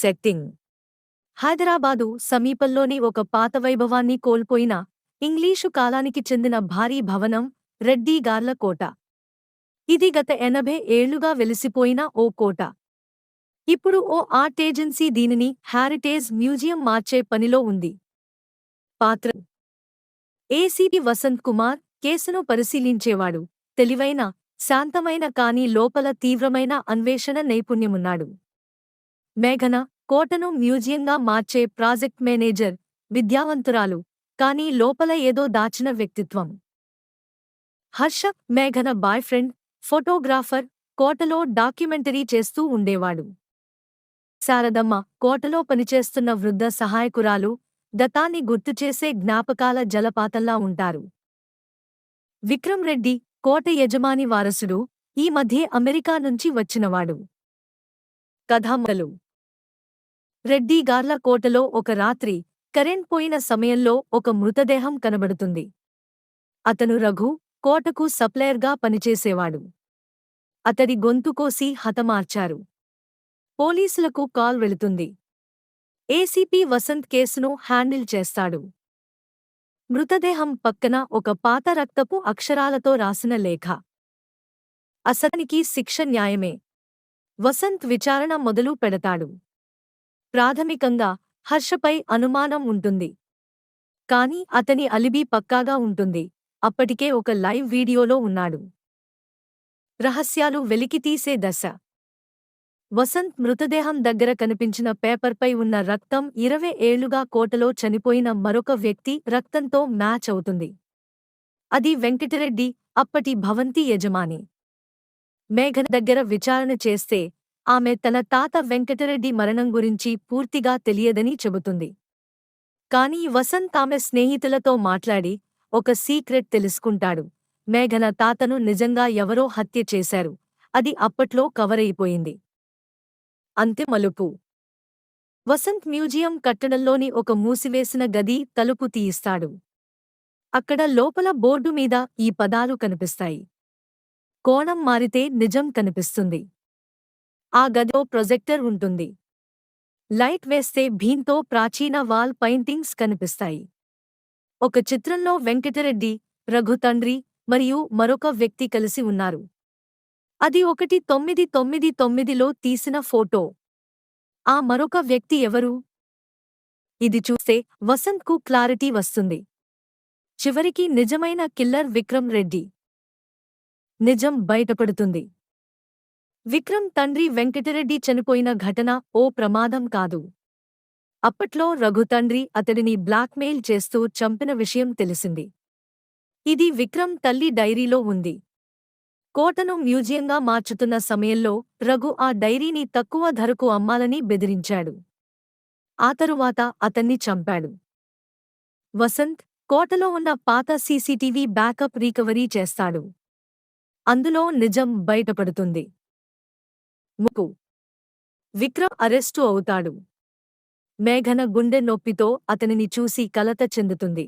Setting. Hyderabad సమీపంలోని ఒక పాత వైభవాన్ని కోల్పోయిన ఇంగ్లీషు కాలానికి చెందిన భారీ భవనం రెడ్డిగార్ల కోట. ఇది గత ఎనభై ఏళ్ళుగా వెలిసిపోయిన ఓ కోట. ఇప్పుడు ఓ ఆర్ట్ ఏజెన్సీ దీనిని హ్యారిటేజ్ మ్యూజియం మార్చే పనిలో ఉంది. పాత్ర ఏసీపీ వసంత్ కుమార్ కేసును పరిశీలించేవాడు. తెలివైన శాంతమైన కాని లోపల తీవ్రమైన అన్వేషణ నైపుణ్యమున్నాడు. మేఘన కోటను మ్యూజియంగా మార్చే ప్రాజెక్ట్ మేనేజర్ విద్యావంతురాలు. కానీ లోపల ఏదో దాచిన వ్యక్తిత్వం. హర్ష మేఘన బాయ్ ఫ్రెండ్ ఫోటోగ్రాఫర్ కోటలో డాక్యుమెంటరీ చేస్తూ ఉండేవాడు. శారదమ్మ కోటలో పనిచేస్తున్న వృద్ధ సహాయకురాలు గతాన్ని గుర్తుచేసే జ్ఞాపకాల జలపాతంలా ఉంటారు. విక్రమ్ రెడ్డి కోట యజమాని వారసుడు ఈ మధ్యే అమెరికా నుంచి వచ్చినవాడు. కథామలు. రెడ్డిగార్ల కోటలో ఒక రాత్రి కరెంట్ పోయిన సమయంలో ఒక మృతదేహం కనబడుతుంది. అతను రఘు కోటకు సప్లయర్గా పనిచేసేవాడు. అతడి గొంతు కోసి హతమార్చారు. పోలీసులకు కాల్ వెళుతుంది. ఏసీపీ వసంత్ కేసును హ్యాండిల్ చేస్తాడు. మృతదేహం పక్కన ఒక పాత రక్తపు అక్షరాలతో రాసిన లేఖ. అసతనికి శిక్ష న్యాయమే. వసంత్ విచారణ మొదలు పెడతాడు. ప్రాథమికంగా హర్షపై అనుమానం ఉంటుంది. కాని అతని అలిబీ పక్కాగా ఉంటుంది. అప్పటికే ఒక లైవ్ వీడియోలో ఉన్నాడు. రహస్యాలు వెలికితీసే దశ. వసంత్ మృతదేహం దగ్గర కనిపించిన పేపర్పై ఉన్న రక్తం ఇరవై ఏళ్ళుగా కోటలో చనిపోయిన మరొక వ్యక్తి రక్తంతో మ్యాచ్ అవుతుంది. అది వెంకటరెడ్డి అప్పటి భవంతి యజమాని. మేఘన దగ్గర విచారణ చేస్తే ఆమె తన తాత వెంకటరెడ్డి మరణం గురించి పూర్తిగా తెలియదని చెబుతుంది. కాని వసంత్ ఆమె స్నేహితులతో మాట్లాడి ఒక సీక్రెట్ తెలుసుకుంటాడు. మేఘన తాతను నిజంగా ఎవరో హత్య చేశారు. అది అప్పట్లో కవరైపోయింది. అంతే మలుపు. వసంత్ మ్యూజియం కట్టడంలోని ఒక మూసివేసిన గది తలుపు తీయిస్తాడు. అక్కడ లోపల బోర్డు మీద ఈ పదాలు కనిపిస్తాయి. కోణం మారితే నిజం కనిపిస్తుంది. ఆ గదిలో ప్రొజెక్టర్ ఉంటుంది. లైట్ వేస్తే భీంతో ప్రాచీన వాల్ పెయింటింగ్స్ కనిపిస్తాయి. ఒక చిత్రంలో వెంకటరెడ్డి రఘు తండ్రి మరియు మరొక వ్యక్తి కలిసి ఉన్నారు. అది ఒకటి తొమ్మిది తొమ్మిది తొమ్మిదిలో తీసిన ఫోటో. ఆ మరొక వ్యక్తి ఎవరు? ఇది చూస్తే వసంత్కు క్లారిటీ వస్తుంది. చివరికి నిజమైన కిల్లర్ విక్రమ్ రెడ్డి. నిజం బయటపడుతుంది. విక్రమ్ తండ్రి వెంకటరెడ్డి చనిపోయిన ఘటన ఓ ప్రమాదం కాదు. అప్పట్లో రఘు తండ్రి అతడిని బ్లాక్మెయిల్ చేస్తూ చంపిన విషయం తెలిసింది. ఇది విక్రమ్ తల్లి డైరీలో ఉంది. కోటను మ్యూజియంగా మార్చుతున్న సమయంలో రఘు ఆ డైరీని తక్కువ ధరకు అమ్మాలని బెదిరించాడు. ఆ తరువాత అతన్ని చంపాడు. వసంత్ కోటలో ఉన్న పాత సీసీటీవీ బ్యాకప్ రీకవరీ చేస్తాడు. అందులో నిజం బయటపడుతుంది. ముకు విక్రమ్ అరెస్టు అవుతాడు. మేఘన గుండె నొప్పితో అతనిని చూసి కలత చెందుతుంది.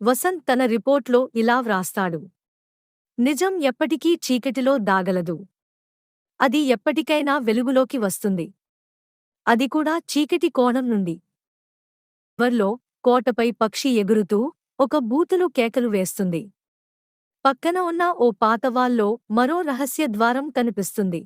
వసంత్ తన రిపోర్ట్లో ఇలా వ్రాస్తాడు. నిజం ఎప్పటికీ చీకటిలో దాగలదు. అది ఎప్పటికైనా వెలుగులోకి వస్తుంది. అది కూడా చీకటి కోణం నుండి. వర్లో కోటపై పక్షి ఎగురుతూ ఒక బూతులు కేకలు వేస్తుంది. పక్కన ఉన్న ఓ పాతవాల్లో మరో రహస్య ద్వారం కనిపిస్తుంది.